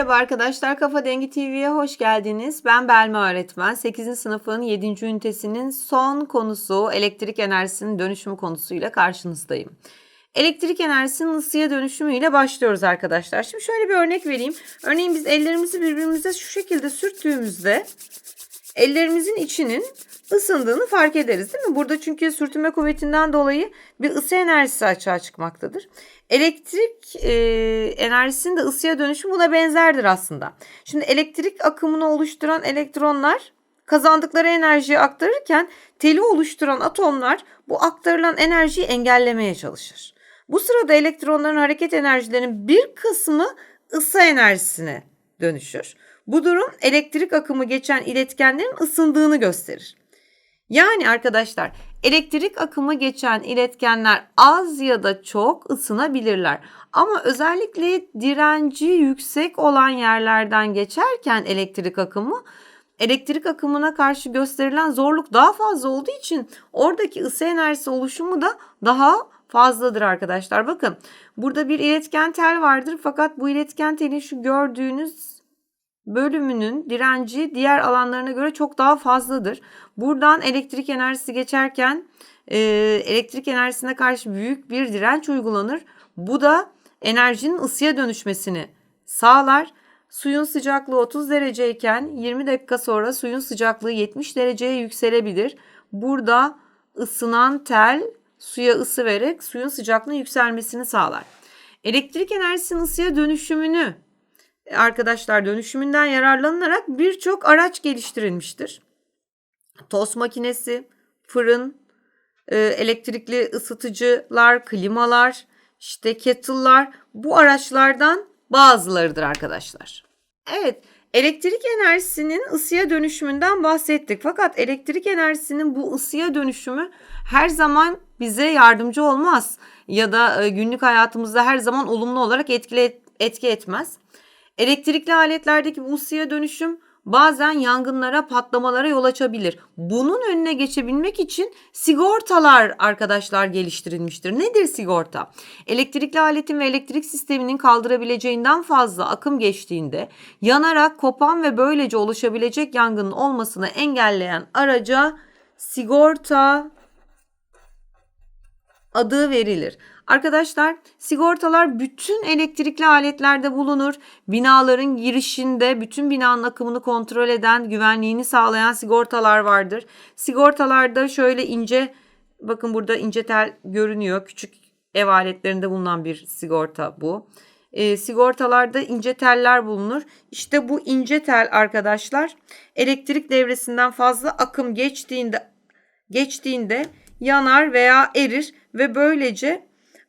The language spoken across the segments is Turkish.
Merhaba arkadaşlar, Kafa Dengi TV'ye hoş geldiniz. Ben Belma öğretmen. 8. sınıfın 7. ünitesinin son konusu elektrik enerjisinin dönüşümü konusuyla karşınızdayım. Elektrik enerjisinin ısıya dönüşümüyle başlıyoruz arkadaşlar. Şimdi şöyle bir örnek vereyim. Örneğin biz ellerimizi birbirimize şu şekilde sürttüğümüzde ellerimizin içinin ısındığını fark ederiz değil mi? Burada çünkü sürtünme kuvvetinden dolayı bir ısı enerjisi açığa çıkmaktadır. Elektrik e, enerjisinin de ısıya dönüşümü buna benzerdir aslında. Şimdi elektrik akımını oluşturan elektronlar kazandıkları enerjiyi aktarırken teli oluşturan atomlar bu aktarılan enerjiyi engellemeye çalışır. Bu sırada elektronların hareket enerjilerinin bir kısmı ısı enerjisine dönüşür. Bu durum elektrik akımı geçen iletkenlerin ısındığını gösterir. Yani arkadaşlar elektrik akımı geçen iletkenler az ya da çok ısınabilirler. Ama özellikle direnci yüksek olan yerlerden geçerken elektrik akımı elektrik akımına karşı gösterilen zorluk daha fazla olduğu için oradaki ısı enerjisi oluşumu da daha fazladır arkadaşlar. Bakın burada bir iletken tel vardır fakat bu iletken telin şu gördüğünüz bölümünün direnci diğer alanlarına göre çok daha fazladır. Buradan elektrik enerjisi geçerken e, elektrik enerjisine karşı büyük bir direnç uygulanır. Bu da enerjinin ısıya dönüşmesini sağlar. Suyun sıcaklığı 30 dereceyken 20 dakika sonra suyun sıcaklığı 70 dereceye yükselebilir. Burada ısınan tel suya ısı vererek suyun sıcaklığının yükselmesini sağlar. Elektrik enerjisinin ısıya dönüşümünü arkadaşlar dönüşümünden yararlanılarak birçok araç geliştirilmiştir. Tost makinesi, fırın, e, elektrikli ısıtıcılar, klimalar, işte kettle'lar bu araçlardan bazılarıdır arkadaşlar. Evet, elektrik enerjisinin ısıya dönüşümünden bahsettik. Fakat elektrik enerjisinin bu ısıya dönüşümü her zaman bize yardımcı olmaz ya da e, günlük hayatımızda her zaman olumlu olarak etkili etki etmez. Elektrikli aletlerdeki ısıya dönüşüm bazen yangınlara, patlamalara yol açabilir. Bunun önüne geçebilmek için sigortalar arkadaşlar geliştirilmiştir. Nedir sigorta? Elektrikli aletin ve elektrik sisteminin kaldırabileceğinden fazla akım geçtiğinde yanarak kopan ve böylece oluşabilecek yangının olmasını engelleyen araca sigorta adı verilir. Arkadaşlar sigortalar bütün elektrikli aletlerde bulunur. Binaların girişinde bütün binanın akımını kontrol eden, güvenliğini sağlayan sigortalar vardır. Sigortalarda şöyle ince bakın burada ince tel görünüyor. Küçük ev aletlerinde bulunan bir sigorta bu. E, sigortalarda ince teller bulunur. İşte bu ince tel arkadaşlar elektrik devresinden fazla akım geçtiğinde geçtiğinde yanar veya erir ve böylece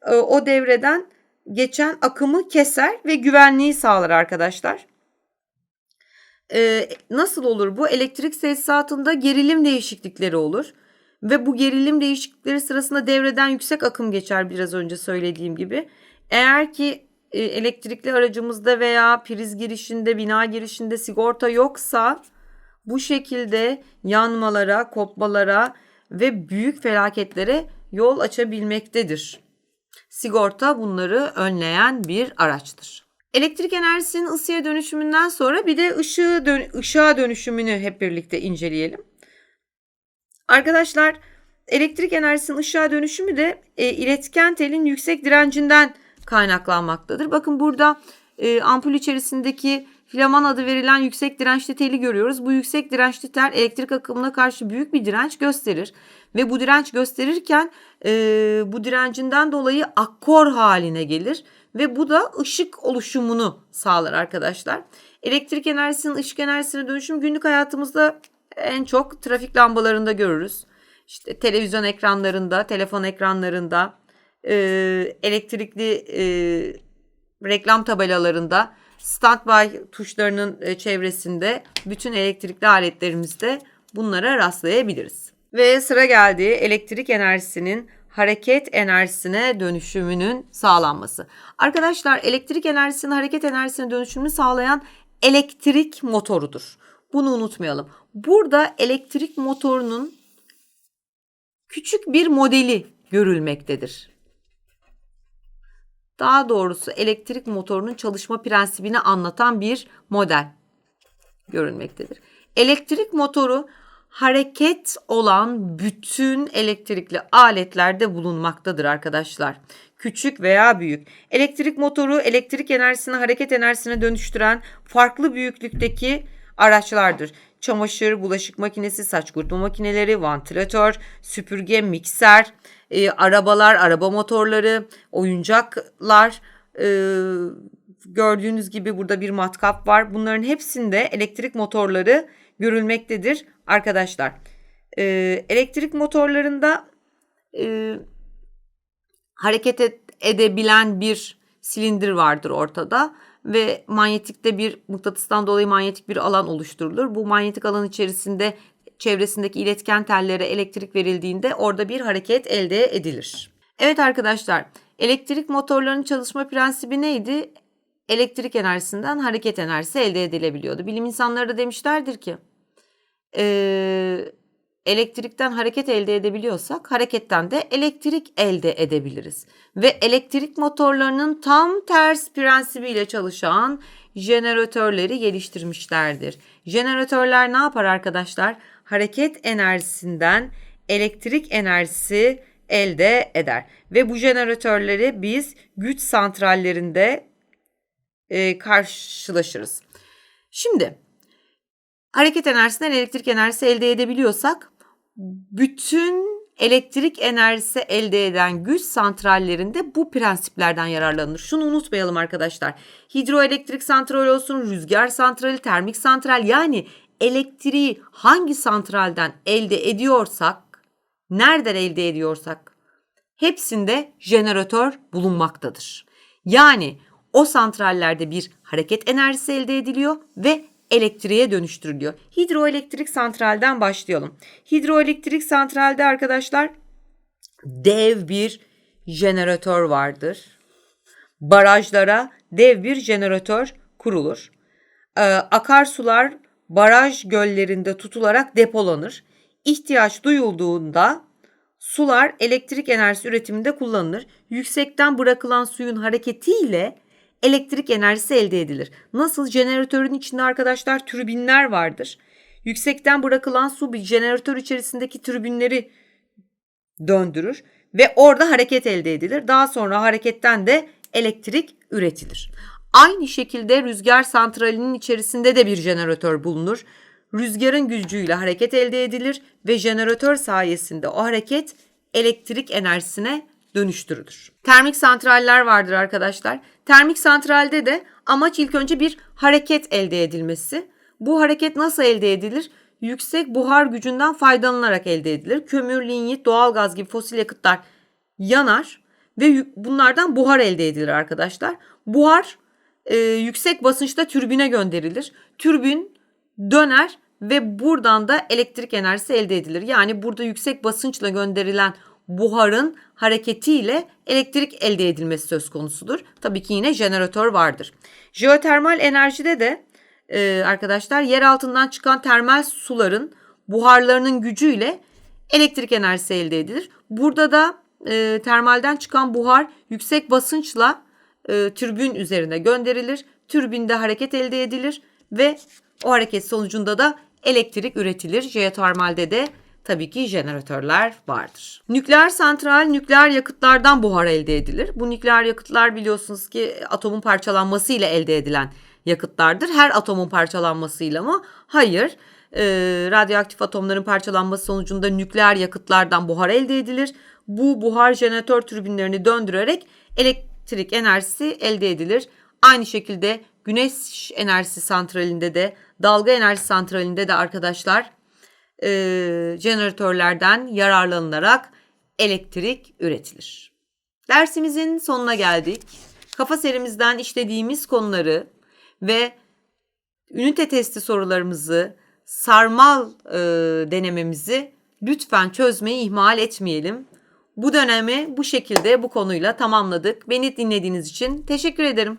e, o devreden geçen akımı keser ve güvenliği sağlar arkadaşlar. E, nasıl olur bu? Elektrik tesisatında gerilim değişiklikleri olur. Ve bu gerilim değişiklikleri sırasında devreden yüksek akım geçer biraz önce söylediğim gibi. Eğer ki e, elektrikli aracımızda veya priz girişinde, bina girişinde sigorta yoksa bu şekilde yanmalara, kopmalara ve büyük felaketlere yol açabilmektedir. Sigorta bunları önleyen bir araçtır. Elektrik enerjisinin ısıya dönüşümünden sonra bir de ışığı dön ışığa dönüşümünü hep birlikte inceleyelim. Arkadaşlar elektrik enerjisinin ışığa dönüşümü de e, iletken telin yüksek direncinden kaynaklanmaktadır. Bakın burada e, ampul içerisindeki filaman adı verilen yüksek dirençli teli görüyoruz. Bu yüksek dirençli tel elektrik akımına karşı büyük bir direnç gösterir. Ve bu direnç gösterirken e, bu direncinden dolayı akkor haline gelir. Ve bu da ışık oluşumunu sağlar arkadaşlar. Elektrik enerjisinin ışık enerjisine dönüşüm günlük hayatımızda en çok trafik lambalarında görürüz. İşte televizyon ekranlarında, telefon ekranlarında, e, elektrikli e, reklam tabelalarında standby tuşlarının e, çevresinde bütün elektrikli aletlerimizde bunlara rastlayabiliriz. Ve sıra geldi elektrik enerjisinin hareket enerjisine dönüşümünün sağlanması. Arkadaşlar elektrik enerjisinin hareket enerjisine dönüşümünü sağlayan elektrik motorudur. Bunu unutmayalım. Burada elektrik motorunun küçük bir modeli görülmektedir. Daha doğrusu elektrik motorunun çalışma prensibini anlatan bir model görünmektedir. Elektrik motoru hareket olan bütün elektrikli aletlerde bulunmaktadır arkadaşlar. Küçük veya büyük. Elektrik motoru elektrik enerjisini hareket enerjisine dönüştüren farklı büyüklükteki araçlardır. Çamaşır, bulaşık makinesi, saç kurutma makineleri, vantilatör, süpürge, mikser, e, arabalar, araba motorları, oyuncaklar, e, gördüğünüz gibi burada bir matkap var. Bunların hepsinde elektrik motorları görülmektedir arkadaşlar. E, elektrik motorlarında e, hareket et, edebilen bir silindir vardır ortada ve manyetikte bir mıknatıstan dolayı manyetik bir alan oluşturulur. Bu manyetik alan içerisinde çevresindeki iletken tellere elektrik verildiğinde orada bir hareket elde edilir. Evet arkadaşlar, elektrik motorlarının çalışma prensibi neydi? Elektrik enerjisinden hareket enerjisi elde edilebiliyordu. Bilim insanları da demişlerdir ki, e, elektrikten hareket elde edebiliyorsak hareketten de elektrik elde edebiliriz. Ve elektrik motorlarının tam ters prensibiyle çalışan jeneratörleri geliştirmişlerdir. Jeneratörler ne yapar arkadaşlar? Hareket enerjisinden elektrik enerjisi elde eder. Ve bu jeneratörleri biz güç santrallerinde e, karşılaşırız. Şimdi hareket enerjisinden elektrik enerjisi elde edebiliyorsak bütün elektrik enerjisi elde eden güç santrallerinde bu prensiplerden yararlanır. Şunu unutmayalım arkadaşlar. Hidroelektrik santral olsun, rüzgar santrali, termik santral yani elektriği hangi santralden elde ediyorsak, nereden elde ediyorsak hepsinde jeneratör bulunmaktadır. Yani o santrallerde bir hareket enerjisi elde ediliyor ve elektriğe dönüştürülüyor. Hidroelektrik santralden başlayalım. Hidroelektrik santralde arkadaşlar dev bir jeneratör vardır. Barajlara dev bir jeneratör kurulur. Ee, akarsular baraj göllerinde tutularak depolanır. İhtiyaç duyulduğunda sular elektrik enerjisi üretiminde kullanılır. Yüksekten bırakılan suyun hareketiyle elektrik enerjisi elde edilir. Nasıl jeneratörün içinde arkadaşlar türbinler vardır. Yüksekten bırakılan su bir jeneratör içerisindeki türbinleri döndürür ve orada hareket elde edilir. Daha sonra hareketten de elektrik üretilir. Aynı şekilde rüzgar santralinin içerisinde de bir jeneratör bulunur. Rüzgarın gücüyle hareket elde edilir ve jeneratör sayesinde o hareket elektrik enerjisine dönüştürülür. Termik santraller vardır arkadaşlar. Termik santralde de amaç ilk önce bir hareket elde edilmesi. Bu hareket nasıl elde edilir? Yüksek buhar gücünden faydalanarak elde edilir. Kömür, linyit, doğalgaz gibi fosil yakıtlar yanar ve bunlardan buhar elde edilir arkadaşlar. Buhar e, yüksek basınçta türbine gönderilir. Türbin döner ve buradan da elektrik enerjisi elde edilir. Yani burada yüksek basınçla gönderilen buharın hareketiyle elektrik elde edilmesi söz konusudur. Tabii ki yine jeneratör vardır. Jeotermal enerjide de e, arkadaşlar yer altından çıkan termal suların buharlarının gücüyle elektrik enerjisi elde edilir. Burada da e, termalden çıkan buhar yüksek basınçla e, türbün üzerine gönderilir. Türbinde hareket elde edilir ve o hareket sonucunda da elektrik üretilir. Jeotermalde de tabii ki jeneratörler vardır. Nükleer santral nükleer yakıtlardan buhar elde edilir. Bu nükleer yakıtlar biliyorsunuz ki atomun parçalanmasıyla elde edilen yakıtlardır. Her atomun parçalanmasıyla mı? Hayır. Ee, radyoaktif atomların parçalanması sonucunda nükleer yakıtlardan buhar elde edilir. Bu buhar jeneratör türbinlerini döndürerek elektrik enerjisi elde edilir. Aynı şekilde güneş enerjisi santralinde de dalga enerjisi santralinde de arkadaşlar e, jeneratörlerden yararlanılarak elektrik üretilir. Dersimizin sonuna geldik. Kafa serimizden işlediğimiz konuları ve ünite testi sorularımızı, sarmal e, denememizi lütfen çözmeyi ihmal etmeyelim. Bu dönemi bu şekilde bu konuyla tamamladık. Beni dinlediğiniz için teşekkür ederim.